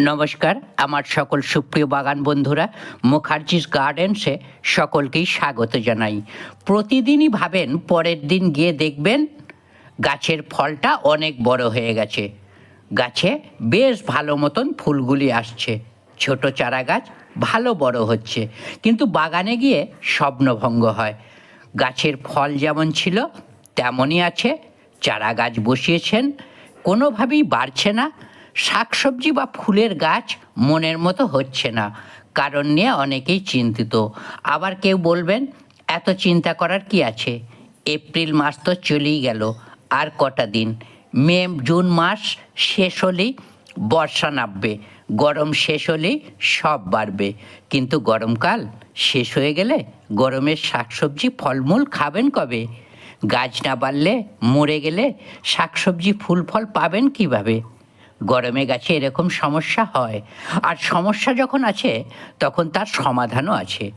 নমস্কার, আমার সকল সুপ্রিয় বাগান বন্ধুরা, মুখার্জিস গার্ডেন্সে সকলকেই স্বাগত জানাই। প্রতিদিনই ভাবেন পরের দিন গিয়ে দেখবেন গাছের ফলটা অনেক বড় হয়ে গেছে। গাছে বেশ ভালো মতন ফুলগুলি আসছে। ছোট চারা গাছ ভালো বড় হচ্ছে। কিন্তু বাগানে গিয়ে স্বপ্নভঙ্গ হয়। গাছের ফল যেমন ছিল, তেমনই আছে। চারা গাছ বসিয়েছেন। কোনোভাবেই বাড়ছে না। শাকসবজি বা ফুলের গাছ মনের মতো হচ্ছে না। কারণ নিয়ে অনেকেই চিন্তিত। আবার কেউ বলবেন, এত চিন্তা করার কি আছে? এপ্রিল মাস তো চলেই গেল, আর কটা দিন? মে, জুন মাস শেষ হলেই বর্ষা নামবে, গরম শেষ হলেই সব বাড়বে। কিন্তু গরমকাল শেষ হয়ে গেলে গরমের শাকসবজি ফলমূল খাবেন কবে? গাছ না বাড়লে মরে গেলে শাকসবজি ফুল ফল পাবেন কীভাবে? গরমে গাছে এরকম সমস্যা হয়। আর সমস্যা যখন আছে, তখন তার সমাধানও আছে।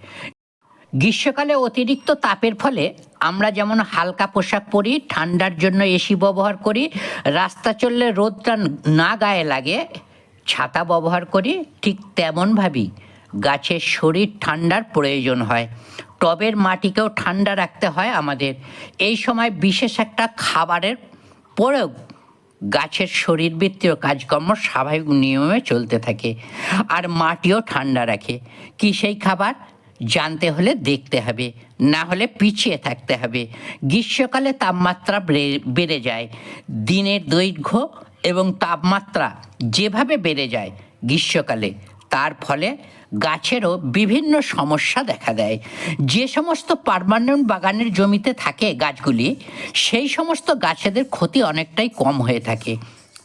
গ্রীষ্মকালে অতিরিক্ত তাপের ফলে আমরা যেমন হালকা পোশাক পরি, ঠান্ডার জন্য এসি ব্যবহার করি, রাস্তা চললে রোদটা না গায়ে লাগে, ছাতা ব্যবহার করি, ঠিক তেমনভাবেই গাছের শরীর ঠান্ডার প্রয়োজন হয়। টবের মাটিকেও ঠান্ডা রাখতে হয় আমাদের। এই সময় বিশেষ একটা খাবারের প্রয়োগ গাছের শরীরবৃত্তীয় কাজকর্ম স্বাভাবিক নিয়মে চলতে থাকে আর মাটিও ঠান্ডা রাখে। কি সেই খাবার? জানতে হলে দেখতে হবে, না হলে পিছিয়ে থাকতে হবে। গ্রীষ্মকালে তাপমাত্রা বেড়ে- বেড়ে যায়, দিনের দৈর্ঘ্য এবং তাপমাত্রা যেভাবে বেড়ে যায় গ্রীষ্মকালে। তার ফলে গাছেরও বিভিন্ন সমস্যা দেখা দেয়। যে সমস্ত পারমানেন্ট বাগানের জমিতে থাকে গাছগুলি, সেই সমস্ত গাছেদের ক্ষতি অনেকটাই কম হয়ে থাকে।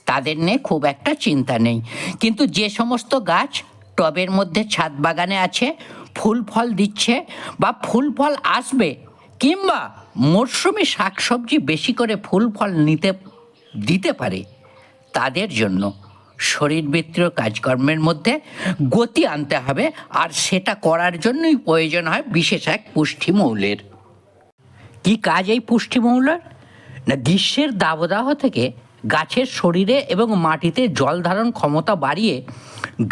তাদের নিয়ে খুব একটা চিন্তা নেই। কিন্তু যে সমস্ত গাছ টবের মধ্যে ছাদ বাগানে আছে, ফুল ফল দিচ্ছে বা ফুল ফল আসবে কিংবা মরশুমি শাকসবজি বেশি করে ফুল ফল নিতে, দিতে পারে, তাদের জন্য শরীরবৃত্তীয় কাজকর্মের মধ্যে গতি আনতে হবে আর সেটা করার জন্যই প্রয়োজন হয় বিশেষ এক পুষ্টিমৌলের। কি কাজ এই পুষ্টিমৌলের? না গ্রীষ্মের দাবদাহ থেকে গাছের শরীরে এবং মাটিতে জল ধারণ ক্ষমতা বাড়িয়ে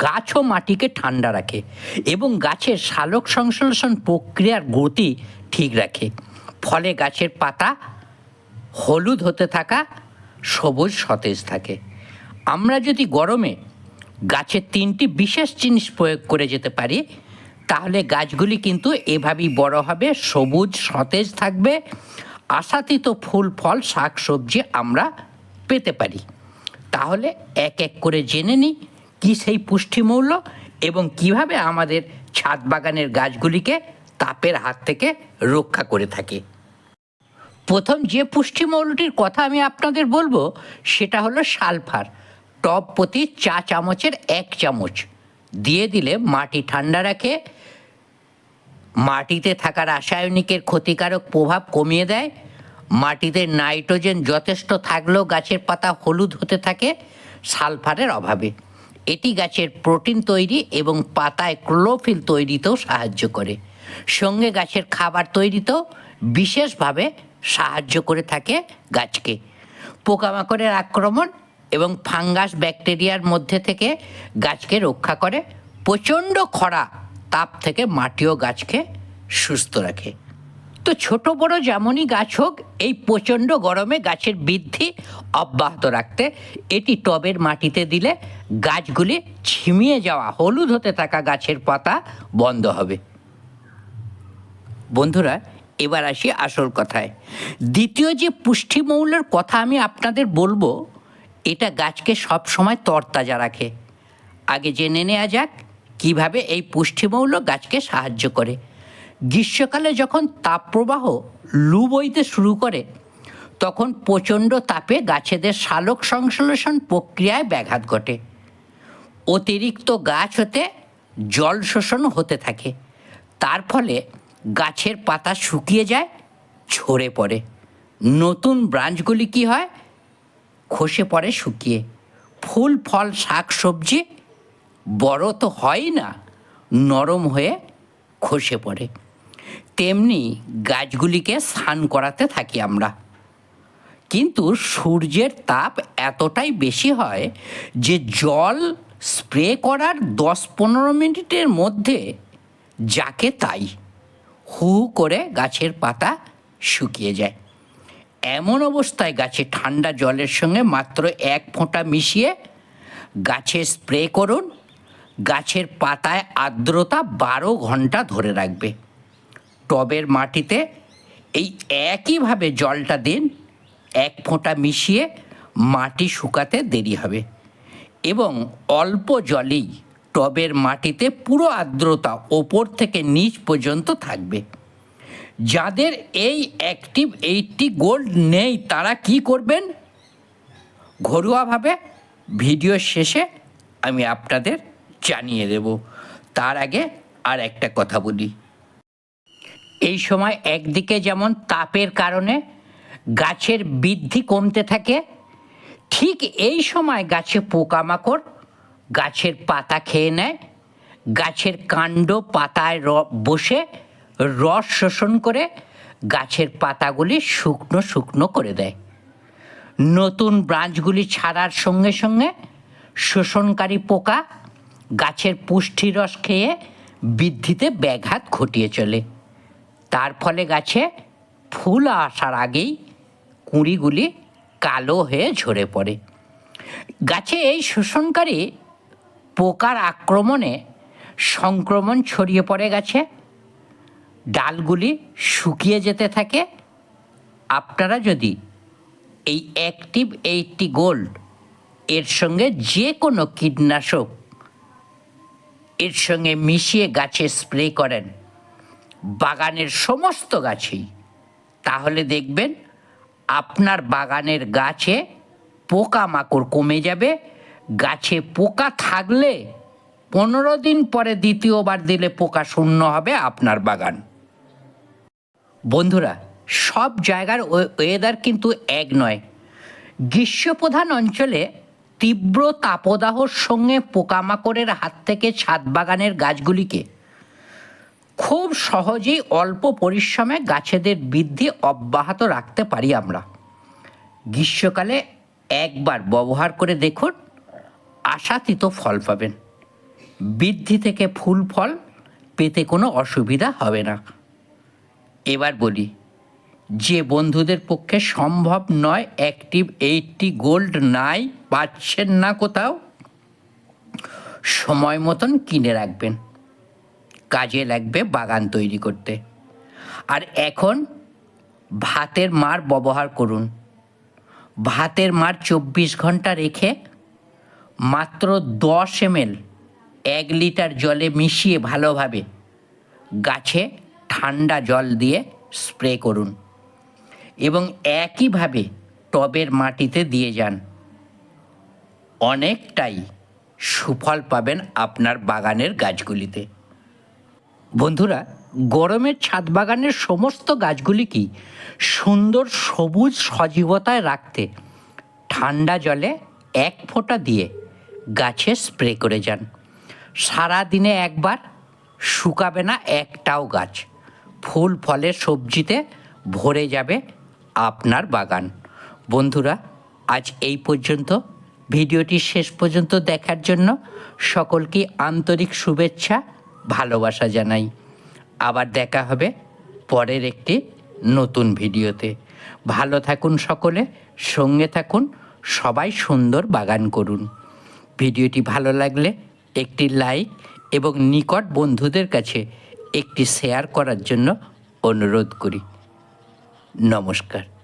গাছ ও মাটিকে ঠান্ডা রাখে এবং গাছের সালোক সংশ্লেষণ প্রক্রিয়ার গতি ঠিক রাখে। ফলে গাছের পাতা হলুদ হতে থাকা, সবুজ সতেজ থাকে। আমরা যদি গরমে গাছের তিনটি বিশেষ জিনিস প্রয়োগ করে যেতে পারি, তাহলে গাছগুলি কিন্তু এভাবেই বড় হবে, সবুজ, সতেজ থাকবে। আশাতীত ফুল, ফল, শাক, সবজি আমরা পেতে পারি। তাহলে এক এক করে জেনে নিই কী সেই পুষ্টিমূল্য এবং কীভাবে আমাদের ছাদ বাগানের গাছগুলিকে তাপের হাত থেকে রক্ষা করে থাকে। প্রথম যে পুষ্টিমৌলটির কথা আমি আপনাদের বলব, সেটা হলো সালফার। টপ প্রতি চা চামচের এক চামচ। দিয়ে দিলে মাটি ঠান্ডা রাখে। মাটিতে থাকা রাসায়নিকের ক্ষতিকারক প্রভাব কমিয়ে দেয়। মাটিতে নাইট্রোজেন যথেষ্ট থাকলেও গাছের পাতা হলুদ হতে থাকে সালফারের অভাবে। এটি গাছের প্রোটিন তৈরি এবং পাতায় ক্লোরোফিল তৈরিতেও সাহায্য করে। সঙ্গে গাছের খাবার তৈরিতেও বিশেষভাবে সাহায্য করে থাকে গাছকে। পোকামাকড়ের আক্রমণ এবং ফাঙ্গাস ব্যাকটেরিয়ার মধ্যে থেকে গাছকে রক্ষা করে, প্রচণ্ড খরা তাপ থেকে মাটিও গাছকে সুস্থ রাখে। তো ছোট বড় যেমনই গাছ হোক, এই প্রচণ্ড গরমে গাছের বৃদ্ধি অব্যাহত রাখতে এটি টবের মাটিতে দিলে গাছগুলি ছিমিয়ে যাওয়া, হলুদ হতে থাকা গাছের পাতা বন্ধ হবে। বন্ধুরা, এবার আসি আসল কথায়। দ্বিতীয় যে পুষ্টিমৌলের কথা আমি আপনাদের বলব এটা গাছকে সব সময় তরতাজা রাখে। আগে জেনে নেওয়া যাক কীভাবে এই পুষ্টিমৌল গাছকে সাহায্য করে। গ্রীষ্মকালে যখন তাপপ্রবাহ লু বইতে শুরু করে, তখন প্রচণ্ড তাপে গাছেদের সালোক সংশ্লেষণ প্রক্রিয়ায় ব্যাঘাত ঘটে। অতিরিক্ত গাছ হতে জল শোষণ হতে থাকে। তার ফলে গাছের পাতা শুকিয়ে যায়, ঝরে পড়ে। নতুন ব্রাঞ্চগুলি কি হয়? খসে পড়ে শুকিয়ে। ফুল, ফল, শাক, সবজি বড় তো হয় না, নরম হয়ে খসে পড়ে। তেমনি গাছগুলিকে স্নান করাতে থাকি আমরা। কিন্তু সূর্যের তাপ এতটাই বেশি হয় যে জল স্প্রে করার দশ পনেরো মিনিটের মধ্যে যাকে তাই হু করে গাছের পাতা শুকিয়ে যায়। এমন অবস্থায় গাছে ঠান্ডা জলের সঙ্গে মাত্র এক ফোঁটা মিশিয়ে গাছে স্প্রে করুন। গাছের পাতায় আর্দ্রতা বারো ঘণ্টা ধরে রাখবে। টবের মাটিতে এই একইভাবে জলটা দিন। এক ফোঁটা মিশিয়ে মাটি শুকাতে দেরি হবে। এবং অল্প জলেই টবের মাটিতে পুরো আর্দ্রতা ওপর থেকে নিচ পর্যন্ত থাকবে। যাদের এই অ্যাক্টিভ এইটটি গোল্ড নেই, তারা কি করবেন? ঘরোয়াভাবে ভিডিও শেষে আমি আপনাদের জানিয়ে দেব। তার আগে আর একটা কথা বলি। এই সময় একদিকে যেমন তাপের কারণে গাছের বৃদ্ধি কমতে থাকে, ঠিক এই সময় গাছে পোকামাকড় গাছের পাতা খেয়ে নেয়, গাছের কাণ্ড পাতায় বসে রস শোষণ করে গাছের পাতাগুলি শুকনো শুকনো করে দেয়। নতুন ব্রাঞ্চগুলি ছাড়ার সঙ্গে সঙ্গে শোষণকারী পোকা গাছের পুষ্টিরস খেয়ে বৃদ্ধিতে ব্যাঘাত ঘটিয়ে চলে। তার ফলে গাছে ফুল আসার আগেই কুঁড়িগুলি কালো হয়ে ঝরে পড়ে। গাছে এই শোষণকারী পোকার আক্রমণে সংক্রমণ ছড়িয়ে পড়ে গাছে। ডালগুলি শুকিয়ে যেতে থাকে। আপনারা যদি এই অ্যাক্টিভ এইটটি গোল্ড এর সঙ্গে যে কোনো কীটনাশক এর সঙ্গে মিশিয়ে গাছে স্প্রে করেন, বাগানের সমস্ত গাছেই, তাহলে দেখবেন আপনার বাগানের গাছে পোকামাকড় কমে যাবে। গাছে পোকা থাকলে পনেরো দিন পরে দ্বিতীয়বার দিলে পোকা শূন্য হবে আপনার বাগান। বন্ধুরা, সব জায়গার ওয়েদার কিন্তু এক নয়। গ্রীষ্মপ্রধান অঞ্চলে তীব্র তাপদাহর সঙ্গে পোকামাকড়ের হাত থেকে ছাদ বাগানের গাছগুলিকে খুব সহজেই অল্প পরিশ্রমে গাছেদের বৃদ্ধি অব্যাহত রাখতে পারি আমরা। গ্রীষ্মকালে একবার ব্যবহার করে দেখুন, আশাতীত ফল পাবেন। বৃদ্ধি থেকে ফুল ফল পেতে কোনো অসুবিধা হবে না। এবার বলি, যে বন্ধুদের পক্ষে সম্ভব নয় অ্যাক্টিভ এইটটি গোল্ড নাই, পাচ্ছেন না কোথাও, সময় মতন কিনে রাখবেন। কাজে লাগবে বাগান তৈরি করতে। আর এখন ভাতের মার ব্যবহার করুন। ভাতের মার চব্বিশ ঘণ্টা রেখে মাত্র দশ এমএল এক লিটার জলে মিশিয়ে ভালোভাবে গাছে ঠান্ডা জল দিয়ে স্প্রে করুন এবং একইভাবে টবের মাটিতে দিয়ে যান। অনেকটাই সুফল পাবেন আপনার বাগানের গাছগুলিতে। বন্ধুরা, গরমের ছাদ বাগানের সমস্ত গাছগুলিকে সুন্দর সবুজ সজীবতায় রাখতে ঠান্ডা জলে এক ফোঁটা দিয়ে গাছে স্প্রে করে যান। সারা দিনে একবার শুকাবে না একটাও গাছ। ফুল ফলের সবজিতে ভরে যাবে আপনার বাগান। বন্ধুরা, আজ এই পর্যন্ত। ভিডিওটি শেষ পর্যন্ত দেখার জন্য সকলকে আন্তরিক শুভেচ্ছা, ভালোবাসা জানাই। আবার দেখা হবে পরের একটি নতুন ভিডিওতে। ভালো থাকুন সকলে, সঙ্গে থাকুন, সবাই সুন্দর বাগান করুন। ভিডিওটি ভালো লাগলে একটি লাইক এবং নিকট বন্ধুদের কাছে একটি শেয়ার করার জন্য অনুরোধ করি। নমস্কার।